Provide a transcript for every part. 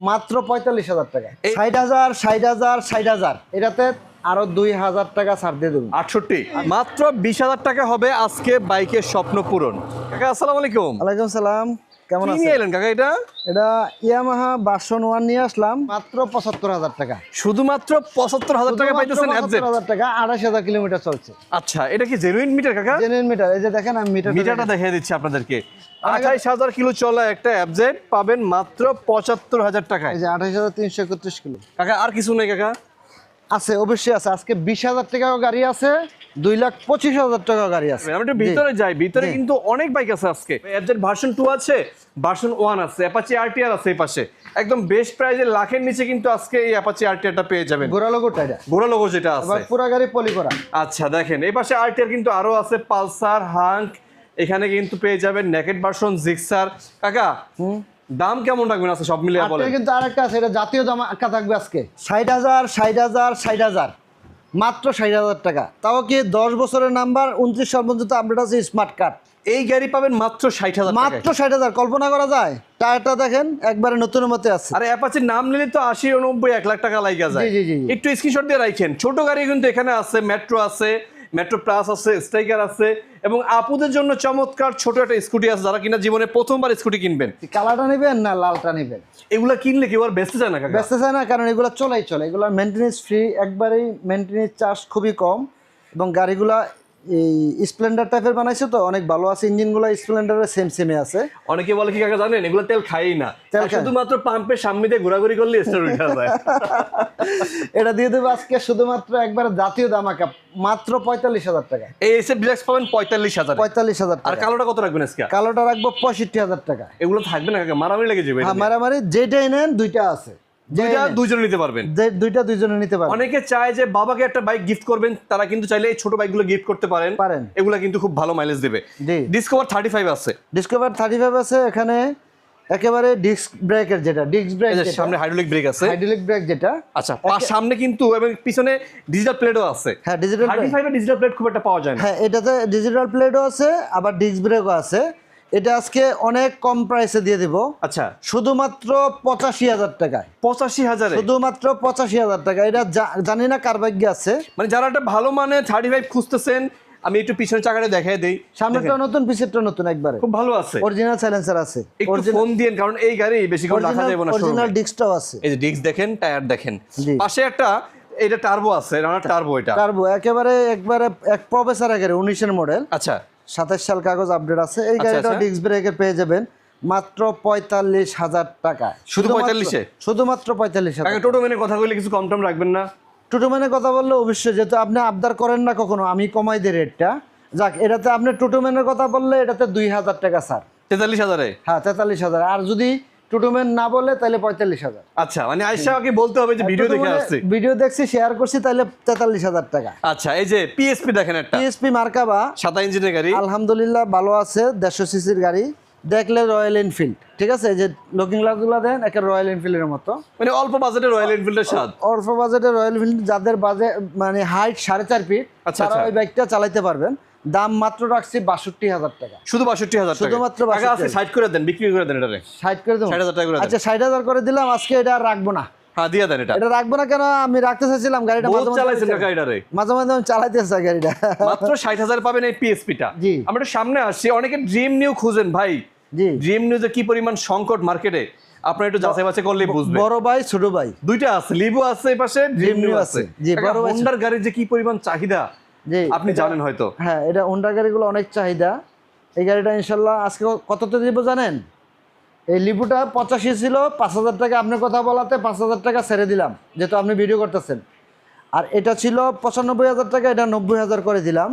মাত্র পঁয়তাল্লিশ হাজার টাকা। ষাট হাজার ষাট হাজার ষাট হাজার। এটাতে আরও দুই হাজার টাকা ছাড় দিয়ে দেবো। আটষট্টি। মাত্র বিশ হাজার টাকা হবে আজকে বাইকের স্বপ্ন পূরণ। কাকা আসসালামু আলাইকুম। ওয়ালাইকুম সালাম। কেমন নিয়ে এলেন কাকা এটা? এটা ইয়ামাহা নিয়ে আসলাম। মাত্র পঁচাত্তর হাজার টাকা। শুধুমাত্র পঁচাত্তর হাজার টাকা পাইতেছেন টাকা কিলোমিটার চলছে। আচ্ছা এটা কি জেনুইন মিটার কাকা? জেনুইন মিটার এই যে দেখেন আমি মিটার মিটারটা দেখিয়ে দিচ্ছি আপনাদেরকে। আঠাইশ হাজার কিলো চলা একটা অ্যাবজেট পাবেন মাত্র পঁচাত্তর হাজার টাকায়। এই যে আঠাইশ হাজার তিনশো একত্রিশ কিলো। কাকা আর কিছু নেই কাকা? আছে অবশ্যই আছে। আজকে বিশ হাজার টাকাও গাড়ি আছে। দুই লাখ পঁচিশ হাজার টাকাও গাড়ি আছে। আমরা একটু ভিতরে যাই। ভিতরে কিন্তু অনেক বাইক আছে আজকে। অ্যাবজেট ভার্সন টু আছে ভার্সন ওয়ান আছে অ্যাপাচি আরটিআর আছে এই পাশে। একদম বেস্ট প্রাইজে লাখের নিচে কিন্তু আজকে এই অ্যাপাচি আরটিআরটা পেয়ে যাবেন। গোড়া লোগোটা এটা। গোড়া লোগো যেটা আছে। পুরো গাড়ি পলি করা। আচ্ছা দেখেন এই পাশে আরটিআর কিন্তু আরও আছে পালসার হাঙ্ক এখানে কিন্তু পেয়ে যাবেন নেকেট ভার্সন জিক্সার কাকা দাম কেমন রাখবেন আছে সব মিলিয়ে বলেন? কিন্তু আরেকটা আছে এটা জাতীয় দাম একটা থাকবে আজকে। ষাট হাজার ষাট হাজার ষাট হাজার। মাত্র ষাট হাজার টাকা। তাও কি দশ বছরের নাম্বার উনত্রিশ সাল পর্যন্ত আপডেট আছে স্মার্ট কার্ড এই গাড়ি পাবেন মাত্র ষাট হাজার মাত্র ষাট হাজার কল্পনা করা যায়? টায়ারটা দেখেন একবারে নতুন মতে আছে। আরে অ্যাপাচির নাম নিলে তো আশি নব্বই এক লাখ টাকা লাগা যায়। একটু স্ক্রিনশট দিয়ে রাখেন। ছোট গাড়ি কিন্তু এখানে আছে মেট্রো আছে মেট্রো প্লাস আছে স্ট্রাইকার আছে এবং আপুদের জন্য চমৎকার ছোট একটা স্কুটি আছে যারা কিনা জীবনে প্রথমবার স্কুটি কিনবেন। কালারটা নেবেন না লালটা নেবেন? এগুলো কিনলে কেউ আর বেঁচতে চায় না বেঁচতে ব্যস্ত চায় না কারণ এগুলো চলাই চলে। এগুলো মেনটেনেন্স ফ্রি একবারেই মেনটেনেন্স চার্জ খুবই কম এবং গাড়িগুলা এই স্প্লেন্ডার টাইপের বানাইছে তো অনেক ভালো আছে ইঞ্জিনগুলো স্প্লেন্ডারের সেম সেমে আছে। অনেকে বলে কি কাকা জানেন এগুলো তেল খাই না। শুধুমাত্র পাম্পের সামনে দিয়ে ঘোরাঘুরি করলে স্টার উঠে যায়। এটা দিয়ে দেবো আজকে শুধুমাত্র একবার জাতীয় দামাকা মাত্র পঁয়তাল্লিশ হাজার টাকা। এই এসএফ ডিলাক্স পাবেন পঁয়তাল্লিশ হাজার। পঁয়তাল্লিশ হাজার আর কালোটা কত রাখবেন আজকে? কালোটা রাখব পঁয়ষট্টি হাজার টাকা। এগুলো থাকবে না কাকা মারামারি লেগে যাবে হ্যাঁ মারামারি যেটাই নেন দুইটা আছে। দুইটা দুইজন নিতে পারবেন। যে- দুইটা দুইজনে নিতে পারেন অনেকে চায় যে বাবাকে একটা বাইক গিফট করবেন তারা কিন্তু চাইলে এই ছোট বাইকগুলো গিফট করতে পারেন। পারেন। এগুলো কিন্তু খুব ভালো মাইলেজ দেবে। ডিসকভার থার্টি ফাইভ আছে। ডিসকভার থার্টি ফাইভ আছে এখানে একেবারে ডিস্ক ব্রেকের যেটা ডিস্ক ব্রেক সামনে হাইড্রোলিক ব্রেক আছে। হাইড্রোলিক ব্রেক যেটা। আচ্ছা পাশ সামনে কিন্তু এবং পিছনে ডিজিটাল প্লেটও আছে। হ্যাঁ ডিজিটাল থার্টি ফাইভে ডিজিটাল প্লেট খুব একটা পাওয়া যায় না। হ্যাঁ এটাতে ডিজিটাল প্লেটও আছে আবার ডিস্ক ব্রেকও আছে। এটা আজকে অনেক কম প্রাইসে দিয়ে দিব। আচ্ছা। শুধুমাত্র পঁচাশি হাজার টাকায়। পঁচাশি হাজার? শুধুমাত্র পঁচাশি হাজার টাকা। এটা জানি না কার ভাগ্য আছে। মানে যারা একটা ভালো মানে থার্টি ফাইভ খুঁজতেছেন আমি একটু পিছনের চাকাটা দেখাই দেই। সামনেটা নতুন পিছেরটা নতুন একবারে। খুব ভালো আছে। অরিজিনাল সাইলেন্সার আছে। একটু ফোন দিয়েন কারণ এই গাড়ি বেশিক্ষণ রাখা যাবে না অরিজিনাল। ডিস্কটাও আছে। এই যে ডিস্ক দেখেন টায়ার দেখেন। পাশে একটা এটা টার্বো আছে রানার টার্বো এটা। টার্বো একেবারে একবারে এক প্রফেসর একেবারে উনিশের মডেল আচ্ছা। সাতাশ সাল কাগজ আপডেট আছে। এই গাড়িটা আচ্ছা। ডিস্ক ব্রেকের পেয়ে যাবেন মাত্র পঁয়তাল্লিশ হাজার টাকা। শুধু পঁয়তাল্লিশে? শুধুমাত্র পঁয়তাল্লিশ হাজার টোটো মেনে কথা বললে কিছু কম টম রাখবেন না? টোটো মেনে কথা বললে অবশ্যই যেহেতু আপনি আবদার করেন না কখনো আমি কমাই দিই রেটটা যাক এটাতে আপনি টোটো মেনের কথা বললে এটাতে দুই হাজার টাকা স্যার তেতাল্লিশ হাজারে? হ্যাঁ তেতাল্লিশ হাজার। আর যদি টোটো ম্যান না বলে তাহলে পঁয়তাল্লিশ হাজার। আচ্ছা মানে আয়সা আগে বলতে হবে যে ভিডিও দেখে আসছি। ভিডিও দেখছি শেয়ার করছি তাহলে তেতাল্লিশ হাজার টাকা। আচ্ছা এই যে পিএসপি দেখেন একটা। পিএসপি মার্কাবা সাদা ইঞ্জিনের গাড়ি। আলহামদুলিল্লাহ ভালো আছে দেড়শো সিসির গাড়ি। দেখলে রয়্যাল এনফিল্ড ঠিক আছে? এই যে লুকিং গ্লাসগুলো দেন একটা রয়্যাল এনফিল্ডের মতো। মানে অল্প বাজেটে রয়্যাল এনফিল্ডের স্বাদ। অল্প বাজেটে রয়্যাল এনফিল্ড যাদের বাজে মানে হাইট সাড়ে চার ফিট আচ্ছা, তারা আচ্ছা। ওই বাইকটা চালাইতে পারবেন। দাম মাত্র রাখছি বাষট্টি হাজার টাকা। শুধু বাষট্টি হাজার শুধুমাত্র টাকা 62,000 আছে সাইড করে দেন বিক্রি করে দেন এটারে ষাট করে দেবো। 60,000 টাকা করে দেন। আচ্ছা ষাট হাজার করে দিলাম আজকে এটা রাখব না। হ্যাঁ দিয়ে দেন এটা। এটা রাখব না কেন? আমি রাখতে চাইছিলাম গাড়িটা মাঝে মাঝে চালাইছেন আমি কাকা মাঝে মাঝে আমি চালাইতে চাই গাড়িটা। মাত্র ষাট হাজার পাবেন এই পিএসপিটা আমরা একটু সামনে আসছি অনেকে ড্রিম নিউ খুঁজেন ভাই। জি। ড্রিম নিউজে কি পরিমাণ সংকট মার্কেটে আপনার একটু যাচাই বাছাই বুঝবেন। বড় ভাই ছোট ভাই। দুইটা আছে লিভো আছে এই পাশে ড্রিম নিউ আছে। জি, বড় ভাই- হোন্ডার গাড়ির যে কি পরিমাণ চাহিদা আপনি জানেন হয়তো। হ্যাঁ এটা হোন্ডা গাড়িগুলো অনেক চাহিদা। এই গাড়িটা ইনশাল্লাহ আজকে কততে দিব জানেন? এই লিপুটা পঁচাশি ছিল পাঁচ হাজার টাকা আপনার কথা বলাতে পাঁচ হাজার টাকা ছেড়ে দিলাম যেহেতু আপনি ভিডিও করতেছেন। আর এটা ছিল পঁচানব্বই হাজার টাকা এটা নব্বই হাজার করে দিলাম।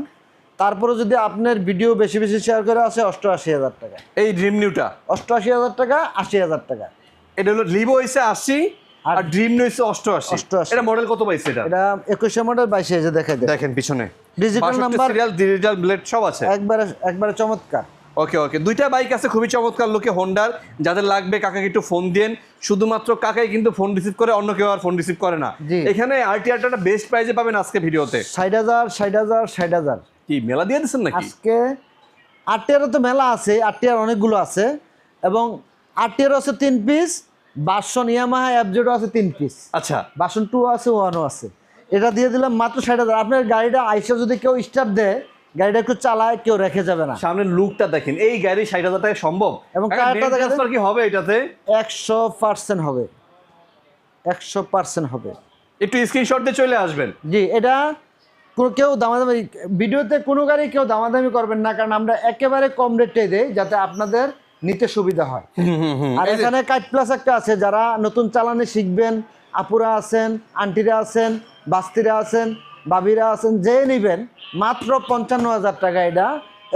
তারপরে যদি আপনার ভিডিও বেশি বেশি শেয়ার করে আসে অষ্টআশি হাজার টাকা। এই ড্রিম নিউটা অষ্টআশি হাজার টাকা আশি হাজার টাকা। এটা হলো লিভো হয়েছে আশি আর ড্রিম হইছে অষ্টআশি। 88 এটা মডেল কত পাইছে এটা? এটা একুশে মডেল বাইশে এসে দেখাই দেয় দেখেন পিছনে। Digital number serial digital blade সব আছে। একবারে একবারে চমৎকার। ওকে ওকে। দুইটা বাইক আছে খুবই চমৎকার লোকে হোন্ডার যাদের লাগবে কাকাকে একটু ফোন দেন শুধুমাত্র কাকাই কিন্তু ফোন রিসিভ করে অন্য কেউ আর ফোন রিসিভ করে না। এখানে আরটিআরটা বেস্ট প্রাইজে পাবেন আজকে ভিডিওতে। ষাট হাজার ষাট হাজার ষাট হাজার। কি মেলা দিয়ে দিচ্ছেন নাকি? আজকে আটটিয়ারও তো মেলা আছে আটটিয়ার অনেকগুলো আছে। এবং আটটিয়ারও আছে তিন পিস বাসন ইয়ামাহা অ্যাবজেডও আছে তিন পিস আচ্ছা। বাসন টু আছে ওয়ানও আছে। এটা দিয়ে দিলাম মাত্র ষাট হাজার। আপনার গাড়িটা আইসা যদি কেউ স্টার্ট দেয় গাড়িটা একটু চালায় কেউ রেখে যাবে না। সামনের লুকটা দেখেন। এই গাড়ি ষাট হাজার টাকা সম্ভব? এবং transfer কি হবে এটাতে? একশো পার্সেন্ট হবে। একশো পার্সেন্ট হবে। একটু স্ক্রিনশট দিয়ে চলে আসবেন। জি এটা কোনো কেউ দামাদামি ভিডিওতে কোনো গাড়ি কেউ দামাদামি করবেন না কারণ আমরা একেবারে কম রেটে দেই যাতে আপনাদের নিতে সুবিধা হয়। আর এখানে কাইট প্লাস একটা আছে যারা নতুন চালানে শিখবেন আপুরা আছেন আন্টিরা আছেন বাস্তিরা আছেন বাবিরা আছেন যে নিবেন মাত্র পঞ্চান্ন হাজার টাকা এটা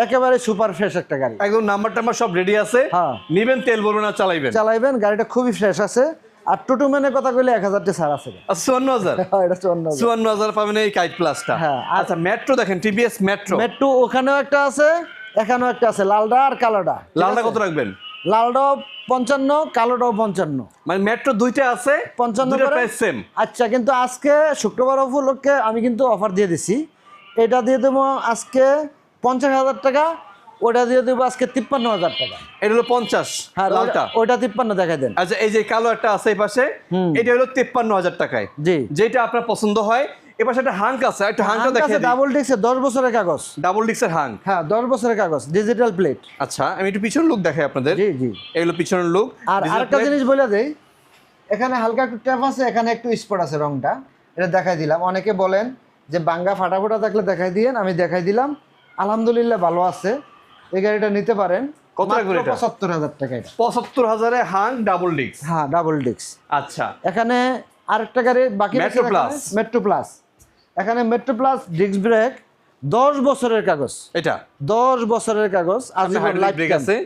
একেবারে সুপার ফ্রেশ একটা গাড়ি। একদম নাম্বার টাম্বার সব রেডি আছে। হ্যাঁ। নিবেন তেল ভরবেন আর চালাইবেন। চালাইবেন গাড়িটা খুবই ফ্রেশ আছে। আর টোটো ম্যানের কথা কইলে এক হাজারটা ছাড় আছে। আচ্ছা চুয়ান্ন হাজার? হ্যাঁ, এটা চুয়ান্ন চুয়ান্ন হাজার পাবেন এই কাইট প্লাসটা। হ্যাঁ, আচ্ছা মেট্রো দেখেন টিভিএস মেট্রো মেট্রো ওখানেও একটা আছে এখানেও একটা আছে লালডা আর কালোডা। লালটা কত রাখবেন? লালডাও পঞ্চান্ন কালোটাও পঞ্চান্ন। মানে মেট্রো দুইটা আছে পঞ্চান্ন সেম আচ্ছা কিন্তু আজকে শুক্রবার উপলক্ষে আমি কিন্তু অফার দিয়ে দিছি। এটা দিয়ে দেবো আজকে পঞ্চাশ হাজার টাকা ওটা দিয়ে দেবো আজকে তিপ্পান্ন হাজার টাকা। এটা হলো পঞ্চাশ হ্যাঁ লালটা। ওটা- ওইটা তিপ্পান্ন দেখাই দেন। আচ্ছা এই যে কালো একটা আছে এই পাশে এটা হলো তিপ্পান্ন হাজার টাকায়। জি। যেটা আপনার পছন্দ হয় এ পাশে একটা হাঙ্ক আছে একটা হাঙ্কটা দেখে ডাবল ডিক্সে দশ বছরের কাগজ। ডাবল ডিক্সের হাঙ্ক। হ্যাঁ দশ বছরের কাগজ ডিজিটাল প্লেট আচ্ছা আমি একটু পিছনের লুক দেখাই আপনাদের। জি জি। এগুলো পিছনের লুক আর আরেকটা জিনিস বলে দেই এখানে হালকা একটু ট্যাপ আছে এখানে একটু স্পট আছে রংটা। এটা দেখাই দিলাম। অনেকে বলেন যে বাঙ্গা ফাটা ফোটা থাকলে দেখাই দিয়েন আমি দেখাই দিলাম। আলহামদুলিল্লাহ ভালো আছে। এই গাড়িটা নিতে পারেন। কত রাখবেন এটা? টাকা হাঙ্ক ডাবল ডিক্স হ্যাঁ ডাবল ডিক্স আচ্ছা। এখানে আরেকটা গাড়ি বাকি Metro Plus। মেট্রো প্লাস এখানে মেট্রো প্লাস ডিস্ক ব্রেক দশ বছরের কাগজ। এটা? দশ বছরের কাগজ brake আছে?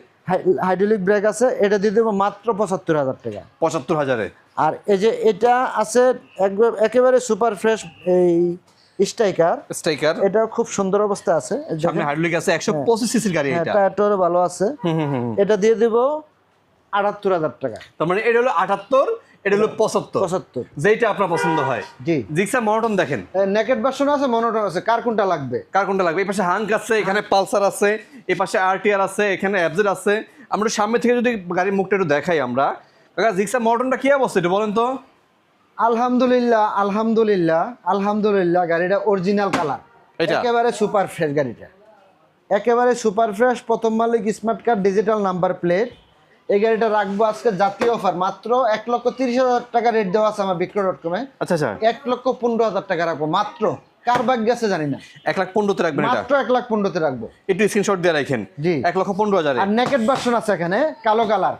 হাইড্রোলিক ব্রেক আছে এটা দিয়ে দেবো মাত্র পঁচাত্তর হাজার টাকা। পঁচাত্তর হাজারে? আর এই যে এটা আছে একবার- সুপার ফ্রেশ এই স্ট্রাইকার স্ট্রাইকার এটা খুব সুন্দর অবস্থা আছে। সামনে হাইড্রোলিক আছে একশো পঁচিশ সিসির গাড়ি হ্যাঁ এটা। টায়ারটারও ভালো আছে। এটা দিয়ে দেব আটাত্তর হাজার টাকা। তার মানে এটা হলো আটাত্তর এটা হলো পঁচাত্তর। পঁচাত্তর। যেটা আপনার পছন্দ হয়। জি। জিক্সা মনোটন দেখেন। নেকেট ভার্সন আছে মনোটন আছে। কার কোনটা লাগবে? কার কোনটা লাগবে? এই পাশে হাঙ্ক আছে এখানে পালসার আছে এই পাশে আরটিআর আছে এখানে অ্যাবজেট আছে। আমরা সামনে থেকে যদি গাড়ির মুখটা একটু দেখাই আমরা। কাকা জিক্সা মনোটনটা কি অবস্থা একটু বলেন তো? আলহামদুলিল্লাহ আলহামদুলিল্লাহ আলহামদুলিল্লাহ গাড়িটা অরিজিনাল কালার? একেবারে সুপার ফ্রেশ গাড়িটা। একেবারে সুপার ফ্রেশ প্রথম মালিক smart card digital number plate এই গাড়িটা রাখব আজকে জাতীয় অফার। মাত্র এক লক্ষ তিরিশ হাজার টাকা রেট দেওয়া আছে আমার বিক্রয় ডট কমে আচ্ছা আচ্ছা। এক লক্ষ পনেরো হাজার টাকা রাখব মাত্র। কার ভাগ্য আছে জানি না। এক লাখ পনেরোতে রাখবেন মাত্র এক লাখ পনেরোতে রাখব। একটু স্ক্রিনশট দিয়ে রাখেন। জি। এক লক্ষ পনেরো হাজার। আর নেকেট ভার্সন আছে এখানে কালো কালার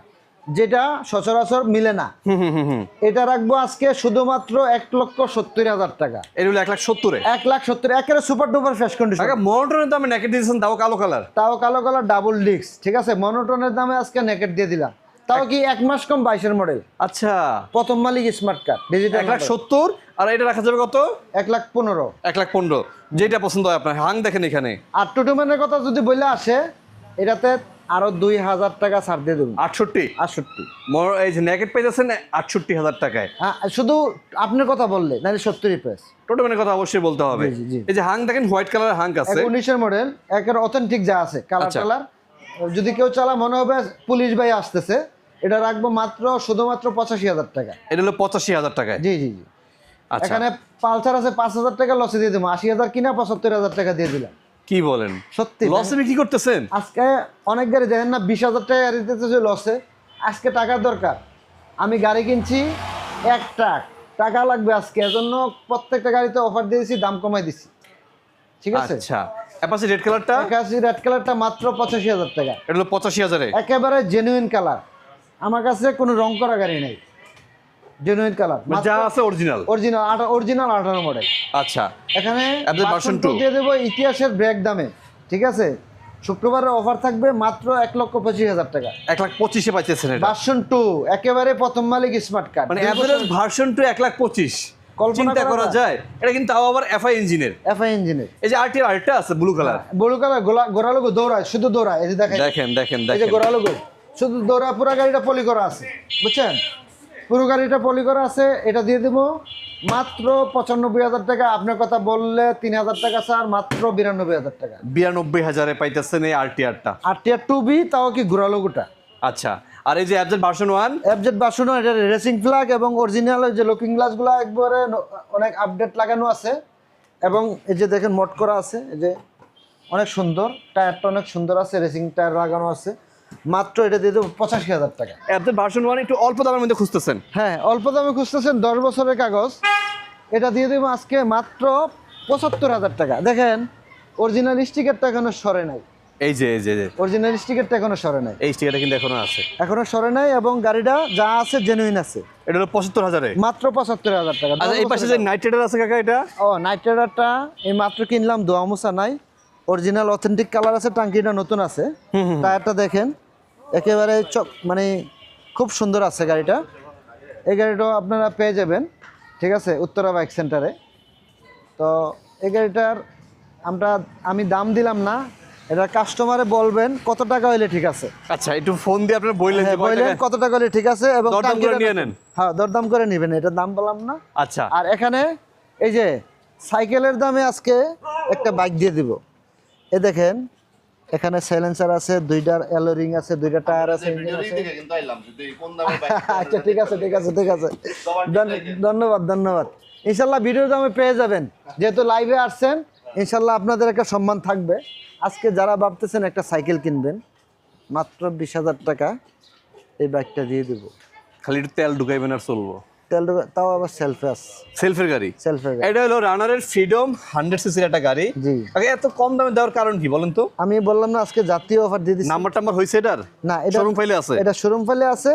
যেটা সচরাচর মিলে না। এটা রাখব আজকে শুধুমাত্র এক লক্ষ সত্তর হাজার টাকা। এটা হলো এক লাখ সত্তরে? এক লাখ সত্তর একেবারে সুপার ডুপার ফ্রেশ কন্ডিশন মনোটনের দামে নেকেট দিয়েছেন তাও কালো কালার তাও কালো কালার ডাবল ডিস্ক ঠিক আছে? মনোটনের দামে আজকে নেকেট দিয়ে দিলাম। তাও কি এক মাস কম বাইশের মডেল আচ্ছা। প্রথম মালিক স্মার্ট কার্ড ডিজিটাল এক লাখ সত্তর আর এটা রাখা যাবে কত? এক লাখ পনেরো। এক লাখ পনেরো। যেটা পছন্দ হয় আপনার হাং দেখেন এখানে। আর টুটুম্যানের কথা যদি বলে আসে এটাতে আরও দুই হাজার টাকা ছাড় দিয়ে দেবেন আটষট্টি? আটষট্টি। এই যে নেকেট পাইতেছেন আটষট্টি হাজার টাকায়। হ্যাঁ, শুধু আপনার কথা বললে নাহলে সত্তরই প্রেস টোটোম্যানের কথা অবশ্যই বলতে হবে। এই যে হাং দেখেন হোয়াইট কালারের হাং আছে। উনিশের মডেল একের অথেন্টিক যা আছে কালার আচ্ছা। কালার যদি কেউ চালা মনে হবে পুলিশ ভাই আসতেছে। এটা রাখব মাত্র শুধুমাত্র পঁচাশি হাজার টাকা। এটা হলো পঁচাশি হাজার টাকায়। জি জি জি। আচ্ছা। এখানে পালসার আছে পাঁচ হাজার টাকা লসে দিয়ে দেবো। আশি হাজার কিনা পঁচাত্তর হাজার টাকা দিয়ে দিলাম। কি বলেন? সত্যি লসে বিক্রি করতেছেন? আজকে অনেক গাড়ি দেখেন না বিশ হাজার টাকা গাড়ি দিতেছে লসে আজকে টাকার দরকার। আমি গাড়ি কিনছি এক ট্রাক। টাকা লাগবে আজকে এজন্য প্রত্যেকটা গাড়িতে অফার দিয়েছি দাম কমাই দিছি। ঠিক আছে? আচ্ছা। অ্যাপাসি রেড কালারটা একাশি রেড কালারটা মাত্র পঁচাশি হাজার টাকা। এটা হলো পঁচাশি হাজারে। একেবারে জেনুইন কালার আমার কাছে কোনো রং করা গাড়ি নেই। জেনুইন কালার মানে যা আছে অরিজিনাল অরিজিনাল অরিজিনাল আঠারো মডেল আচ্ছা। এখানে two। two দিয়ে দেবো ইতিহাসের ব্রেক দামে ঠিক আছে? শুক্রবারের অফার থাকবে মাত্র এক লক্ষ পঁচিশ হাজার টাকা। এক লাখ পঁচিশে পাইতেছেন এটা। ভার্সন টু একেবারে প্রথম মালিক স্মার্ট কার্ড মানে অ্যাভারেজ ভার্সন টু এক লাখ পঁচিশ। কল্পনা চিন্তা করা যায়? এটা কিন্তু তাও আবার এফআই ইঞ্জিনের এফআই ইঞ্জিনের এই যে আরটি আরেকটা আছে ব্লু কালার বড় কালার গোড়া লোগো দৌড়ায় শুধু দৌড়ায় এই যে দেখাই দেখেন দেখেন এই যে দেখেন। গোড়া লোগো শুধু দৌড়া পুরা গাড়িটা পলি করা আছে বুঝছেন? পুরো গাড়িটা পলি করা আছে এটা দিয়ে দেবো। মাত্র পঁচানব্বই হাজার টাকা আপনার কথা বললে তিন হাজার টাকা স্যার মাত্র বিরানব্বই হাজার টাকা। বিরানব্বই হাজারে পাইতেছেন এই আরটিআরটা আর টিয়ার টু বি তাও কি ঘোরা গোটা? আচ্ছা আর এই যে অ্যাপজেট ভার্সন ওয়ান এফজেড বাসনও এটা রেসিং ফ্ল্যাগ এবং অরিজিনাল যে লুকিং গ্লাসগুলো একবারে অনেক আপডেট লাগানো আছে। এবং এই যে দেখেন মোট করা আছে এই যে অনেক সুন্দর টায়ারটা অনেক সুন্দর আছে রেসিং টায়ার লাগানো আছে। মাত্র এটা দিয়ে দেবো পঁচাশি হাজার টাকা। অ্যাপজেট ভার্সন ওয়ান একটু অল্প দামের মধ্যে খুঁজতেছেন? হ্যাঁ অল্প দামে খুঁজতেছেন দশ বছরের কাগজ। এটা দিয়ে দেবো আজকে মাত্র পঁচাত্তর হাজার টাকা। দেখেন অরিজিনাল স্টিকারটা এখনও সরে নাই। এই যে এই যে অরিজিনাল স্টিকারটা এখনও সরে নাই। এই স্টিকারটা কিন্তু এখনও আছে। এখনও সরে নাই এবং গাড়িটা যা আছে জেনুইন আছে। এটা হলো পঁচাত্তর হাজারে। মাত্র পঁচাত্তর হাজার টাকা। আচ্ছা এই পাশে যে নাইট রাইডার আছে কাকা এটা? ও নাইট রাইডারটা এই মাত্র কিনলাম দোয়া মুসা নাই। অরিজিনাল অথেন্টিক কালার আছে টাঙ্কিটা নতুন আছে। টায়ারটা দেখেন একেবারে চক মানে খুব সুন্দর আছে গাড়িটা। এই গাড়িটাও আপনারা পেয়ে যাবেন ঠিক আছে উত্তরা বাইক সেন্টারে। তো এই গাড়িটার আমরা আমি দাম দিলাম না এটা কাস্টমারে বলবেন কত টাকা হইলে ঠিক আছে। আচ্ছা একটু ফোন দিয়ে আপনার বললেন যে হ্যাঁ, বললেন কত টাকা হলে ঠিক আছে এবং দরদাম করে নিয়ে নেন। হ্যাঁ দরদাম করে নেবেন এটা দাম বললাম না। আচ্ছা। আর এখানে এই যে সাইকেলের দামে আজকে একটা বাইক দিয়ে দিব। এ দেখেন এখানে সাইলেন্সার আছে দুইটার অ্যালোরিং আছে দুইটা টায়ার আছে। আচ্ছা ঠিক আছে ঠিক আছে ঠিক আছে। ধন্য- ধন্যবাদ ধন্যবাদ। ইনশাল্লাহ ভিডিও দামে পেয়ে যাবেন। যেহেতু লাইভে আসছেন ইনশাল্লাহ আপনাদের একটা সম্মান থাকবে। আজকে যারা ভাবতেছেন একটা সাইকেল কিনবেন মাত্র বিশ হাজার টাকা এই বাইকটা দিয়ে দিব। খালি তেল ঢুকাইবেন আর চলবো। তাও আবার সেলফে সেলফের গাড়ি? সেলফের এটা হলো রানারের ফ্রিডম হান্ড্রেড সিসির একটা গাড়ি। জি। আগে এত কম দামে দেওয়ার কারণ কি বলেন তো? আমি বললাম না আজকে জাতীয় অফার দিয়ে দিচ্ছি নাম্বার টাম্বার হয়েছে এটার? না এটা শোরুম ফাইলে আছে? এটা শোরুম ফাইলে আছে।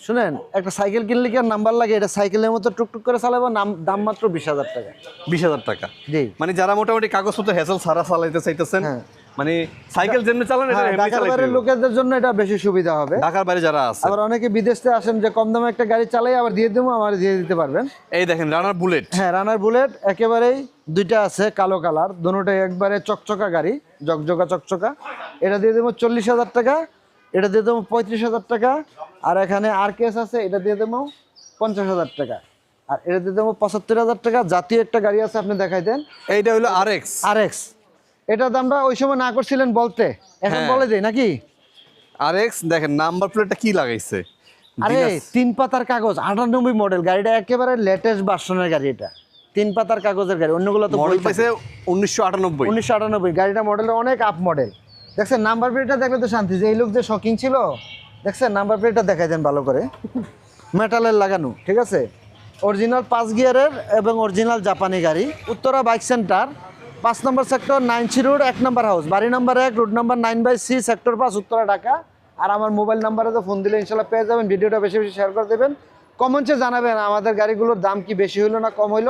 শুনেন একটা সাইকেল কিনলে কি আর নাম্বার লাগে? এটা সাইকেলের মতো টুকটুক করে চালাবো নাম দাম মাত্র বিশ হাজার টাকা। বিশ হাজার টাকা। জি। মানে যারা মোটামুটি কাগজপত্র হেসেল সারা চালাইতে চাইতেছেন হ্যাঁ। মানে সাইকেল যেমনি চালান এটা হ্যাঁ ঢাকার বাইরের লোকেদের জন্য এটা বেশি সুবিধা হবে। ঢাকার বাইরে যারা আছে। আবার অনেকে বিদেশ থেকে আসেন যে কম দামে একটা গাড়ি চালাই আবার দিয়ে দেবো আমার দিয়ে দিতে পারবেন। এই দেখেন রানার বুলেট হ্যাঁ রানার বুলেট একেবারেই দুইটা আছে কালো কালার। দুটোটাই একবারে চকচকা গাড়ি জকজকা চকচকা। এটা দিয়ে দেবো চল্লিশ হাজার টাকা এটা দিয়ে দেবো পঁয়ত্রিশ হাজার টাকা। আর এখানে আর কেস আছে এটা দিয়ে দেবো পঞ্চাশ হাজার টাকা। আর এটা দিয়ে দেবো পঁচাত্তর হাজার টাকা। জাতীয় একটা গাড়ি আছে আপনি দেখাই দেন। এইটা হলো আর এক্স আর এক্স এটা দামটা ওই সময় না করছিলেন বলতে। এখন হ্যাঁ। বলে দিই নাকি? আর এক্স দেখেন নাম্বার প্লেটটা কি লাগাইছে? আরে তিন পাতার কাগজ আটানব্বই মডেল গাড়িটা একেবারে লেটেস্ট ভার্সনের গাড়ি এটা। তিন পাতার কাগজের গাড়ি অন্যগুলো তো মডেল পাইছে উনিশশো আটানব্বই। উনিশশো আটানব্বই গাড়িটা মডেল অনেক আপ মডেল দেখছেন নাম্বার প্লেটটা দেখলে তো শান্তি যে এই লোক যে শকিং ছিল। দেখছেন নাম্বার প্লেটটা দেখাই দেন ভালো করে। মেটালের লাগানো ঠিক আছে? অরিজিনাল পাঁচ গিয়ারের এবং অরিজিনাল জাপানি গাড়ি। উত্তরা বাইক সেন্টার পাঁচ নম্বর সেক্টর, নাইন সি রোড, এক নম্বর হাউস বাড়ি নম্বর এক রোড নম্বর নাইন বাই সি সেক্টর পাঁচ, উত্তরা, ঢাকা। আর আমার মোবাইল নাম্বারে তো ফোন দিলে ইনশাল্লাহ পেয়ে যাবেন। ভিডিওটা বেশি বেশি শেয়ার করে দেবেন। কমন চেয়ে জানাবেন, আমাদের গাড়িগুলোর দাম কি বেশি হলো না কম হইল।